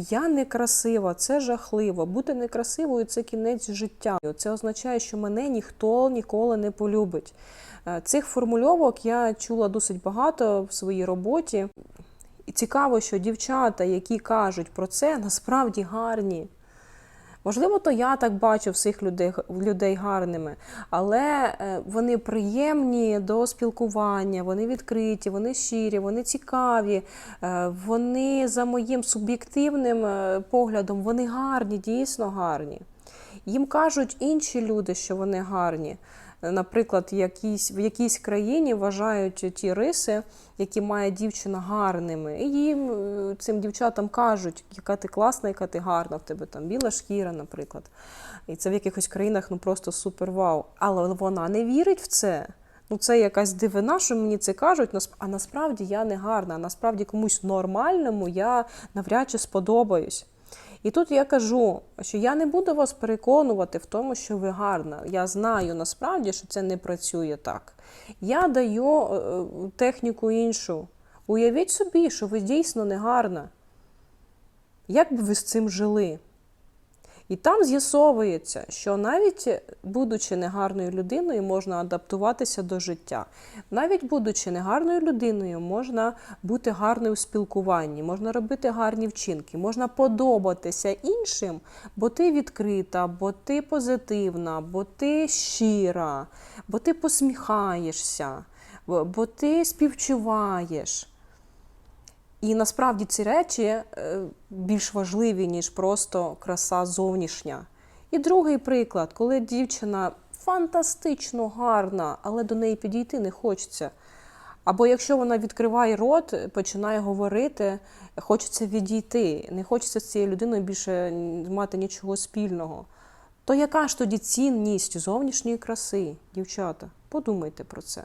Я некрасива, це жахливо. Бути некрасивою це кінець життя. Це означає, що мене ніхто ніколи не полюбить. Е, Цих формульовок я чула досить багато в своїй роботі. І цікаво, що дівчата, які кажуть про це, насправді гарні. Можливо, то я так бачу всіх людей, людей гарними, але е, вони приємні до спілкування, вони відкриті, вони щирі, вони цікаві, е, вони за моїм суб'єктивним е, поглядом, вони гарні, дійсно гарні. Їм кажуть інші люди, що вони гарні. Наприклад, якісь, в якійсь країні вважають ті риси, які має дівчина гарними. І їм е, цим дівчатам кажуть, яка ти класна, яка ти гарна, в тебе там біла шкіра, наприклад. І це в якихось країнах ну просто супер вау. Але вона не вірить в це. Ну, це якась дивина, що мені це кажуть, а насправді я не гарна, а насправді комусь нормальному я навряд чи сподобаюсь. І тут я кажу, що я не буду вас переконувати в тому, що ви гарна. Я знаю насправді, що це не працює так. Я даю е, техніку іншу. Уявіть собі, що ви дійсно не гарна. Як би ви з цим жили? І там з'ясовується, що навіть будучи негарною людиною, можна адаптуватися до життя. Навіть будучи негарною людиною, можна бути гарною в спілкуванні, можна робити гарні вчинки, можна подобатися іншим, бо ти відкрита, бо ти позитивна, бо ти щира, бо ти посміхаєшся, бо ти співчуваєш. І насправді ці речі е, більш важливі, ніж просто краса зовнішня. І другий приклад, коли дівчина фантастично гарна, але до неї підійти не хочеться. Або якщо вона відкриває рот, починає говорити, хочеться відійти, не хочеться з цією людиною більше мати нічого спільного. То яка ж тоді цінність зовнішньої краси, дівчата? Подумайте про це.